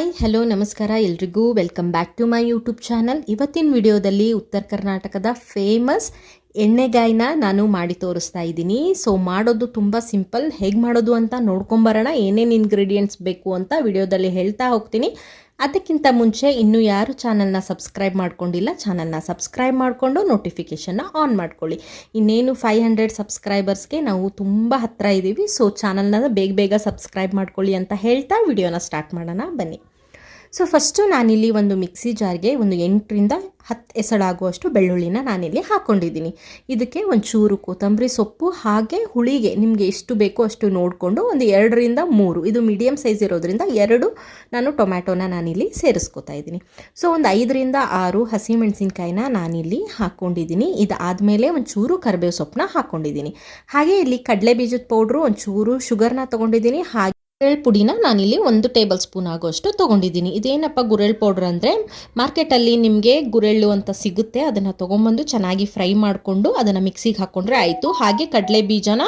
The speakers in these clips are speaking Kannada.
ಹಾಯ್ ಹಲೋ ನಮಸ್ಕಾರ, ಎಲ್ರಿಗೂ welcome back to my YouTube channel ಇವತ್ತಿನ ವಿಡಿಯೋದಲ್ಲಿ ಉತ್ತರ ಕರ್ನಾಟಕದ ಫೇಮಸ್ ಎಣ್ಣೆಗಾಯಿನ ನಾನು ಮಾಡಿ ತೋರಿಸ್ತಾ ಇದ್ದೀನಿ. ಸೊ ಮಾಡೋದು ತುಂಬ ಸಿಂಪಲ್ ಹೇಗೆ ಮಾಡೋದು ಅಂತ ನೋಡ್ಕೊಂಬರೋಣ. ಏನೇನು ಇಂಗ್ರೀಡಿಯೆಂಟ್ಸ್ ಬೇಕು ಅಂತ ವಿಡಿಯೋದಲ್ಲಿ ಹೇಳ್ತಾ ಹೋಗ್ತೀನಿ. ಅದಕ್ಕಿಂತ ಮುಂಚೆ ಇನ್ನೂ ಯಾರು ಚಾನಲ್ನ ಸಬ್ಸ್ಕ್ರೈಬ್ ಮಾಡ್ಕೊಂಡಿಲ್ಲ ಚಾನಲ್ನ ಸಬ್ಸ್ಕ್ರೈಬ್ ಮಾಡಿಕೊಂಡು ನೋಟಿಫಿಕೇಷನ್ನ ಆನ್ ಮಾಡ್ಕೊಳ್ಳಿ. ಇನ್ನೇನು ಫೈವ್ ಹಂಡ್ರೆಡ್ ಸಬ್ಸ್ಕ್ರೈಬರ್ಸ್ಗೆ ನಾವು ತುಂಬ ಹತ್ತಿರ ಇದ್ದೀವಿ ಸೊ ಚಾನಲ್ನ ಬೇಗ ಬೇಗ ಸಬ್ಸ್ಕ್ರೈಬ್ ಮಾಡ್ಕೊಳ್ಳಿ ಅಂತ ಹೇಳ್ತಾ ವಿಡಿಯೋನ ಸ್ಟಾರ್ಟ್ ಮಾಡೋಣ. ಬನ್ನಿ. ಸೊ ಫಸ್ಟು ನಾನಿಲ್ಲಿ ಒಂದು ಮಿಕ್ಸಿ ಜಾರ್ಗೆ ಒಂದು ಎಂಟರಿಂದ ಹತ್ತು ಎಸಳಾಗುವಷ್ಟು ಬೆಳ್ಳುಳ್ಳಿನ ನಾನಿಲ್ಲಿ ಹಾಕ್ಕೊಂಡಿದ್ದೀನಿ ಇದಕ್ಕೆ ಒಂದು ಚೂರು ಕೊತ್ತಂಬರಿ ಸೊಪ್ಪು, ಹಾಗೆ ಹುಳಿಗೆ ನಿಮಗೆ ಎಷ್ಟು ಬೇಕೋ ಅಷ್ಟು ನೋಡಿಕೊಂಡು ಒಂದು ಎರಡರಿಂದ ಮೂರು, ಇದು ಮೀಡಿಯಮ್ ಸೈಜ್ ಇರೋದ್ರಿಂದ ಎರಡು ನಾನು ಟೊಮ್ಯಾಟೋನ ನಾನಿಲ್ಲಿ ಸೇರಿಸ್ಕೊತಾ ಇದ್ದೀನಿ. ಸೊ ಒಂದು ಐದರಿಂದ ಆರು ಹಸಿಮೆಣಸಿನ್ಕಾಯಿನ ನಾನಿಲ್ಲಿ ಹಾಕ್ಕೊಂಡಿದ್ದೀನಿ ಇದಾದಮೇಲೆ ಒಂದು ಚೂರು ಕರಿಬೇವು ಸೊಪ್ಪನ್ನ ಹಾಕ್ಕೊಂಡಿದ್ದೀನಿ ಹಾಗೆ ಇಲ್ಲಿ ಕಡಲೆ ಬೀಜದ ಪೌಡ್ರು ಒಂದು ಚೂರು ಶುಗರ್ನ ತೊಗೊಂಡಿದ್ದೀನಿ. ಹಾಗೆ ಗುರೆಳ್ ಪುಡಿನ ನಾನಿಲ್ಲಿ ಒಂದು ಟೇಬಲ್ ಸ್ಪೂನ್ ಆಗೋಷ್ಟು ತೊಗೊಂಡಿದ್ದೀನಿ. ಇದೇನಪ್ಪ ಗುರೆಳ್ ಪೌಡ್ರ್ ಅಂದರೆ ಮಾರ್ಕೆಟಲ್ಲಿ ನಿಮಗೆ ಗುರೆಳ್ಳು ಅಂತ ಸಿಗುತ್ತೆ, ಅದನ್ನು ತೊಗೊಂಬಂದು ಚೆನ್ನಾಗಿ ಫ್ರೈ ಮಾಡಿಕೊಂಡು ಅದನ್ನು ಮಿಕ್ಸಿಗೆ ಹಾಕ್ಕೊಂಡ್ರೆ ಆಯಿತು. ಹಾಗೆ ಕಡಲೆ ಬೀಜನ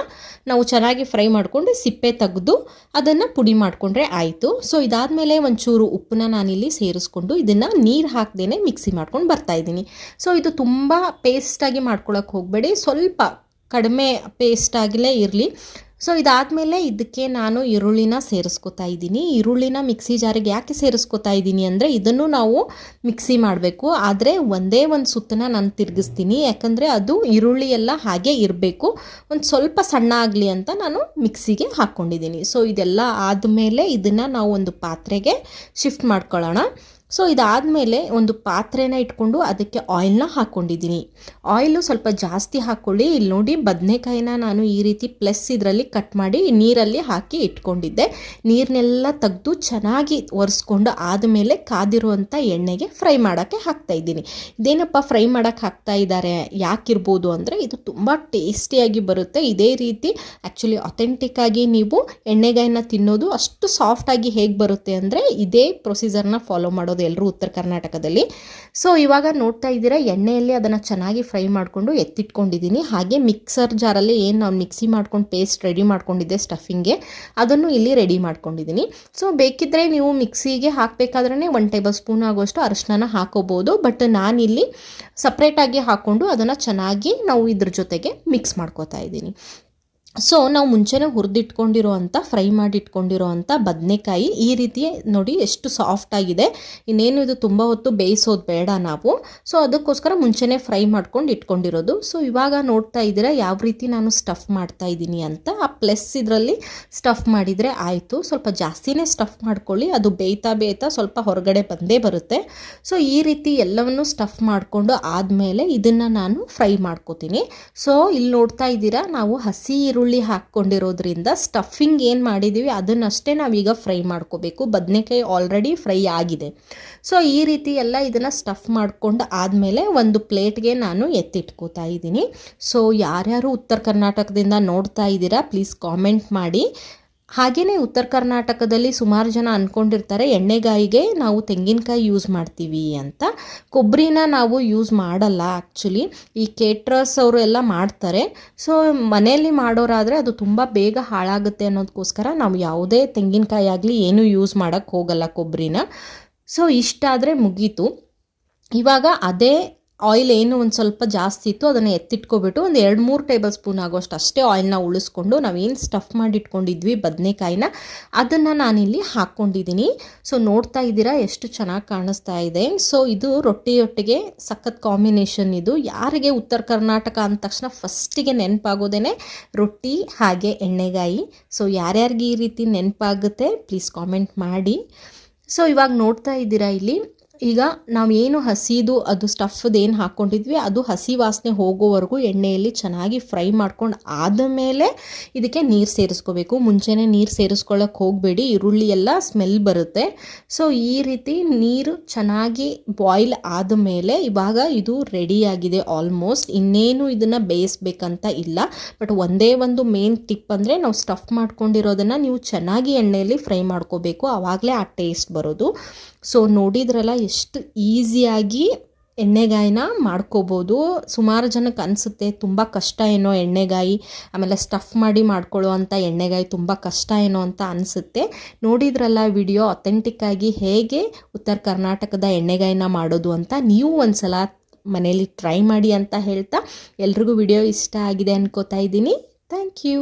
ನಾವು ಚೆನ್ನಾಗಿ ಫ್ರೈ ಮಾಡಿಕೊಂಡು ಸಿಪ್ಪೆ ತೆಗೆದು ಅದನ್ನು ಪುಡಿ ಮಾಡಿಕೊಂಡ್ರೆ ಆಯಿತು. ಸೊ ಇದಾದಮೇಲೆ ಒಂಚೂರು ಉಪ್ಪನ್ನ ನಾನಿಲ್ಲಿ ಸೇರಿಸ್ಕೊಂಡು ಇದನ್ನು ನೀರು ಹಾಕ್ದೇ ಮಿಕ್ಸಿ ಮಾಡ್ಕೊಂಡು ಬರ್ತಾಯಿದ್ದೀನಿ ಸೊ ಇದು ತುಂಬ ಪೇಸ್ಟಾಗಿ ಮಾಡ್ಕೊಳಕ್ಕೆ ಹೋಗಬೇಡಿ. ಸ್ವಲ್ಪ ಕಡಿಮೆ ಪೇಸ್ಟಾಗಲೇ ಇರಲಿ. ಸೊ ಇದಾದಮೇಲೆ ಇದಕ್ಕೆ ನಾನು ಈರುಳ್ಳಿನ ಸೇರಿಸ್ಕೊತಾ ಇದ್ದೀನಿ. ಈರುಳ್ಳಿನ ಮಿಕ್ಸಿ ಜಾರಿಗೆ ಯಾಕೆ ಸೇರಿಸ್ಕೊತಾ ಇದ್ದೀನಿ ಅಂದರೆ ಇದನ್ನು ನಾವು ಮಿಕ್ಸಿ ಮಾಡಬೇಕು. ಆದರೆ ಒಂದೇ ಒಂದು ಸುತ್ತನ ನಾನು ತಿರುಗಿಸ್ತೀನಿ. ಯಾಕಂದರೆ ಅದು ಈರುಳ್ಳಿ ಎಲ್ಲ ಹಾಗೆ ಇರಬೇಕು. ಒಂದು ಸ್ವಲ್ಪ ಸಣ್ಣ ಆಗಲಿ ಅಂತ ನಾನು ಮಿಕ್ಸಿಗೆ ಹಾಕ್ಕೊಂಡಿದ್ದೀನಿ. ಸೊ ಇದೆಲ್ಲ ಆದಮೇಲೆ ಇದನ್ನು ನಾವು ಒಂದು ಪಾತ್ರೆಗೆ ಶಿಫ್ಟ್ ಮಾಡ್ಕೊಳ್ಳೋಣ. ಸೊ ಇದಾದಮೇಲೆ ಒಂದು ಪಾತ್ರೆನ ಇಟ್ಕೊಂಡು ಅದಕ್ಕೆ ಆಯಿಲ್ನ ಹಾಕ್ಕೊಂಡಿದ್ದೀನಿ ಆಯಿಲು ಸ್ವಲ್ಪ ಜಾಸ್ತಿ ಹಾಕ್ಕೊಳ್ಳಿ ಇಲ್ಲಿ ನೋಡಿ ಬದನೆಕಾಯಿನ ನಾನು ಈ ರೀತಿ ಪ್ಲಸ್ ಇದರಲ್ಲಿ ಕಟ್ ಮಾಡಿ ನೀರಲ್ಲಿ ಹಾಕಿ ಇಟ್ಕೊಂಡಿದ್ದೆ. ನೀರನ್ನೆಲ್ಲ ತೆಗೆದು ಚೆನ್ನಾಗಿ ಒರೆಸ್ಕೊಂಡು ಆದಮೇಲೆ ಕಾದಿರುವಂಥ ಎಣ್ಣೆಗೆ ಫ್ರೈ ಮಾಡೋಕ್ಕೆ ಹಾಕ್ತಾ ಇದ್ದೀನಿ. ಇದೇನಪ್ಪ ಫ್ರೈ ಮಾಡೋಕ್ಕೆ ಹಾಕ್ತಾ ಇದ್ದಾರೆ? ಯಾಕಿರ್ಬೋದು ಅಂದರೆ ಇದು ತುಂಬ ಟೇಸ್ಟಿಯಾಗಿ ಬರುತ್ತೆ. ಇದೇ ರೀತಿ ಆ್ಯಕ್ಚುಲಿ ಅಥೆಂಟಿಕ್ಕಾಗಿ ನೀವು ಎಣ್ಣೆಗಾಯಿನ ತಿನ್ನೋದು ಅಷ್ಟು ಸಾಫ್ಟಾಗಿ ಹೇಗೆ ಬರುತ್ತೆ ಅಂದರೆ ಇದೇ ಪ್ರೊಸೀಜರ್ನ ಫಾಲೋ ಮಾಡೋದು. ಎಲ್ಲರೂ ಉತ್ತರ ಕರ್ನಾಟಕದಲ್ಲಿ. ಸೊ ಇವಾಗ ನೋಡ್ತಾ ಇದ್ದೀರಾ, ಎಣ್ಣೆಯಲ್ಲಿ ಅದನ್ನು ಚೆನ್ನಾಗಿ ಫ್ರೈ ಮಾಡಿಕೊಂಡು ಎತ್ತಿಟ್ಕೊಂಡಿದ್ದೀನಿ. ಹಾಗೆ ಮಿಕ್ಸರ್ ಜಾರಲ್ಲಿ ಏನು ನಾವು ಮಿಕ್ಸಿ ಮಾಡ್ಕೊಂಡು ಪೇಸ್ಟ್ ರೆಡಿ ಮಾಡ್ಕೊಂಡಿದ್ದೆ ಸ್ಟಫಿಂಗ್ಗೆ ಅದನ್ನು ಇಲ್ಲಿ ರೆಡಿ ಮಾಡ್ಕೊಂಡಿದ್ದೀನಿ. ಸೊ ಬೇಕಿದ್ದರೆ ನೀವು ಮಿಕ್ಸಿಗೆ ಹಾಕಬೇಕಾದ್ರೆ ಒನ್ ಟೇಬಲ್ ಸ್ಪೂನ್ ಆಗುವಷ್ಟು ಅರಿಶಿನ ಹಾಕೋಬೋದು. ಬಟ್ ನಾನಿಲ್ಲಿ ಸಪ್ರೇಟಾಗಿ ಹಾಕ್ಕೊಂಡು ಅದನ್ನು ಚೆನ್ನಾಗಿ ನಾವು ಇದ್ರ ಜೊತೆಗೆ ಮಿಕ್ಸ್ ಮಾಡ್ಕೋತಾ ಇದ್ದೀನಿ. ಸೊ ನಾವು ಮುಂಚೆನೇ ಹುರಿದಿಟ್ಕೊಂಡಿರೋ ಅಂಥ ಫ್ರೈ ಮಾಡಿ ಇಟ್ಕೊಂಡಿರೋ ಅಂಥ ಬದನೆಕಾಯಿ ಈ ರೀತಿ ನೋಡಿ ಎಷ್ಟು ಸಾಫ್ಟ್ ಆಗಿದೆ. ಇನ್ನೇನು ಇದು ತುಂಬ ಹೊತ್ತು ಬೇಯಿಸೋದು ಬೇಡ ನಾವು. ಸೊ ಅದಕ್ಕೋಸ್ಕರ ಮುಂಚೆನೇ ಫ್ರೈ ಮಾಡ್ಕೊಂಡು ಇಟ್ಕೊಂಡಿರೋದು. ಸೊ ಇವಾಗ ನೋಡ್ತಾ ಇದ್ದೀರಾ ಯಾವ ರೀತಿ ನಾನು ಸ್ಟಫ್ ಮಾಡ್ತಾ ಇದ್ದೀನಿ ಅಂತ. ಆ ಪ್ಲಸ್ ಇದರಲ್ಲಿ ಸ್ಟಫ್ ಮಾಡಿದರೆ ಆಯಿತು. ಸ್ವಲ್ಪ ಜಾಸ್ತಿನೇ ಸ್ಟಫ್ ಮಾಡ್ಕೊಳ್ಳಿ. ಅದು ಬೇಯ್ತಾ ಬೇಯ್ತಾ ಸ್ವಲ್ಪ ಹೊರಗಡೆ ಬಂದೇ ಬರುತ್ತೆ. ಸೊ ಈ ರೀತಿ ಎಲ್ಲವನ್ನು ಸ್ಟಫ್ ಮಾಡಿಕೊಂಡು ಆದಮೇಲೆ ಇದನ್ನು ನಾನು ಫ್ರೈ ಮಾಡ್ಕೋತೀನಿ. ಸೊ ಇಲ್ಲಿ ನೋಡ್ತಾ ಇದ್ದೀರಾ ನಾವು ಹಸಿ ಹಾಕ್ಕೊಂಡಿರೋದ್ರಿಂದ ಸ್ಟಫಿಂಗ್ ಏನು ಮಾಡಿದ್ದೀವಿ ಅದನ್ನಷ್ಟೇ ನಾವೀಗ ಫ್ರೈ ಮಾಡ್ಕೋಬೇಕು. ಬದನೆಕಾಯಿ ಆಲ್ರೆಡಿ ಫ್ರೈ ಆಗಿದೆ. ಸೊ ಈ ರೀತಿ ಎಲ್ಲ ಇದನ್ನು ಸ್ಟಫ್ ಮಾಡ್ಕೊಂಡು ಆದಮೇಲೆ ಒಂದು ಪ್ಲೇಟ್ಗೆ ನಾನು ಎತ್ತಿಟ್ಕೋತಾ ಇದ್ದೀನಿ. ಸೊ ಯಾರ್ಯಾರು ಉತ್ತರ ಕರ್ನಾಟಕದಿಂದ ನೋಡ್ತಾ ಇದ್ದೀರಾ ಪ್ಲೀಸ್ ಕಾಮೆಂಟ್ ಮಾಡಿ. ಹಾಗೆಯೇ ಉತ್ತರ ಕರ್ನಾಟಕದಲ್ಲಿ ಸುಮಾರು ಜನ ಅಂದ್ಕೊಂಡಿರ್ತಾರೆ ಎಣ್ಣೆಗಾಯಿಗೆ ನಾವು ತೆಂಗಿನಕಾಯಿ ಯೂಸ್ ಮಾಡ್ತೀವಿ ಅಂತ. ಕೊಬ್ಬರಿನ ನಾವು ಯೂಸ್ ಮಾಡಲ್ಲ ಆ್ಯಕ್ಚುಲಿ ಈ ಕೇಟ್ರಸ್ ಅವರು ಎಲ್ಲ ಮಾಡ್ತಾರೆ. ಸೊ ಮನೆಯಲ್ಲಿ ಮಾಡೋರಾದರೆ ಅದು ತುಂಬ ಬೇಗ ಹಾಳಾಗುತ್ತೆ ಅನ್ನೋದಕ್ಕೋಸ್ಕರ ನಾವು ಯಾವುದೇ ತೆಂಗಿನಕಾಯಿ ಆಗಲಿ ಏನೂ ಯೂಸ್ ಮಾಡೋಕ್ಕೆ ಹೋಗಲ್ಲ ಕೊಬ್ಬರಿನ ಸೊ ಇಷ್ಟಾದರೆ ಮುಗೀತು. ಇವಾಗ ಅದೇ ಆಯಿಲ್ ಏನು ಒಂದು ಸ್ವಲ್ಪ ಜಾಸ್ತಿ ಇತ್ತು, ಅದನ್ನು ಎತ್ತಿಟ್ಕೊಬಿಟ್ಟು ಒಂದು ಎರಡು ಮೂರು ಟೇಬಲ್ ಸ್ಪೂನ್ ಆಗೋಷ್ಟು ಅಷ್ಟೇ ಆಯಿಲ್ನ ಉಳಿಸ್ಕೊಂಡು ನಾವೇನು ಸ್ಟಫ್ ಮಾಡಿಟ್ಕೊಂಡಿದ್ವಿ ಬದನೆಕಾಯಿನ, ಅದನ್ನು ನಾನಿಲ್ಲಿ ಹಾಕ್ಕೊಂಡಿದ್ದೀನಿ ಸೊ ನೋಡ್ತಾ ಇದ್ದೀರಾ ಎಷ್ಟು ಚೆನ್ನಾಗಿ ಕಾಣಿಸ್ತಾ ಇದೆ. ಸೊ ಇದು ರೊಟ್ಟಿಯೊಟ್ಟಿಗೆ ಸಖತ್ ಕಾಂಬಿನೇಷನ್ ಇದು. ಯಾರಿಗೆ ಉತ್ತರ ಕರ್ನಾಟಕ ಅಂದ ತಕ್ಷಣ ಫಸ್ಟಿಗೆ ನೆನಪಾಗೋದೇ ರೊಟ್ಟಿ, ಹಾಗೆ ಎಣ್ಣೆಗಾಯಿ. ಸೊ ಯಾರ್ಯಾರಿಗೆ ಈ ರೀತಿ ನೆನಪಾಗುತ್ತೆ ಪ್ಲೀಸ್ ಕಾಮೆಂಟ್ ಮಾಡಿ. ಸೊ ಇವಾಗ ನೋಡ್ತಾ ಇದ್ದೀರಾ ಇಲ್ಲಿ ಈಗ ನಾವು ಏನು ಹಸಿದು, ಅದು ಸ್ಟಫ್ದು ಏನು ಹಾಕ್ಕೊಂಡಿದ್ವಿ ಅದು ಹಸಿ ವಾಸನೆ ಹೋಗೋವರೆಗೂ ಎಣ್ಣೆಯಲ್ಲಿ ಚೆನ್ನಾಗಿ ಫ್ರೈ ಮಾಡ್ಕೊಂಡು ಆದಮೇಲೆ ಇದಕ್ಕೆ ನೀರು ಸೇರಿಸ್ಕೋಬೇಕು. ಮುಂಚೆನೇ ನೀರು ಸೇರಿಸ್ಕೊಳ್ಳೋಕೆ ಹೋಗಬೇಡಿ, ಈರುಳ್ಳಿ ಎಲ್ಲ ಸ್ಮೆಲ್ ಬರುತ್ತೆ. ಸೊ ಈ ರೀತಿ ನೀರು ಚೆನ್ನಾಗಿ ಬಾಯ್ಲ್ ಆದಮೇಲೆ ಇವಾಗ ಇದು ರೆಡಿಯಾಗಿದೆ ಆಲ್ಮೋಸ್ಟ್ ಇನ್ನೇನು ಇದನ್ನು ಬೇಯಿಸ್ಬೇಕಂತ ಇಲ್ಲ. ಬಟ್ ಒಂದೇ ಒಂದು ಮೇನ್ ಟಿಪ್ ಅಂದರೆ ನಾವು ಸ್ಟಫ್ ಮಾಡ್ಕೊಂಡಿರೋದನ್ನು ನೀವು ಚೆನ್ನಾಗಿ ಎಣ್ಣೆಯಲ್ಲಿ ಫ್ರೈ ಮಾಡ್ಕೋಬೇಕು. ಆವಾಗಲೇ ಆ ಟೇಸ್ಟ್ ಬರೋದು. ಸೊ ನೋಡಿದ್ರಲ್ಲ ಎಷ್ಟು ಈಸಿಯಾಗಿ ಎಣ್ಣೆಗಾಯಿನ ಮಾಡ್ಕೋಬೋದು. ಸುಮಾರು ಜನಕ್ಕೆ ಅನಿಸುತ್ತೆ, ತುಂಬ ಕಷ್ಟ ಏನೋ ಎಣ್ಣೆಗಾಯಿ, ಆಮೇಲೆ ಸ್ಟಫ್ ಮಾಡಿ ಮಾಡ್ಕೊಳ್ಳೋ ಅಂಥ ಎಣ್ಣೆಗಾಯಿ ತುಂಬ ಕಷ್ಟ ಏನೋ ಅಂತ ಅನಿಸುತ್ತೆ. ನೋಡಿದ್ರಲ್ಲ ವಿಡಿಯೋ ಅಥೆಂಟಿಕ್ಕಾಗಿ ಹೇಗೆ ಉತ್ತರ ಕರ್ನಾಟಕದ ಎಣ್ಣೆಗಾಯಿನ ಮಾಡೋದು ಅಂತ ನೀವು ಒಂದ್ಸಲ ಮನೇಲಿ ಟ್ರೈ ಮಾಡಿ ಅಂತ ಹೇಳ್ತಾ ಎಲ್ರಿಗೂ ವಿಡಿಯೋ ಇಷ್ಟ ಆಗಿದೆ ಅನ್ಕೋತಾ ಇದ್ದೀನಿ. Thank you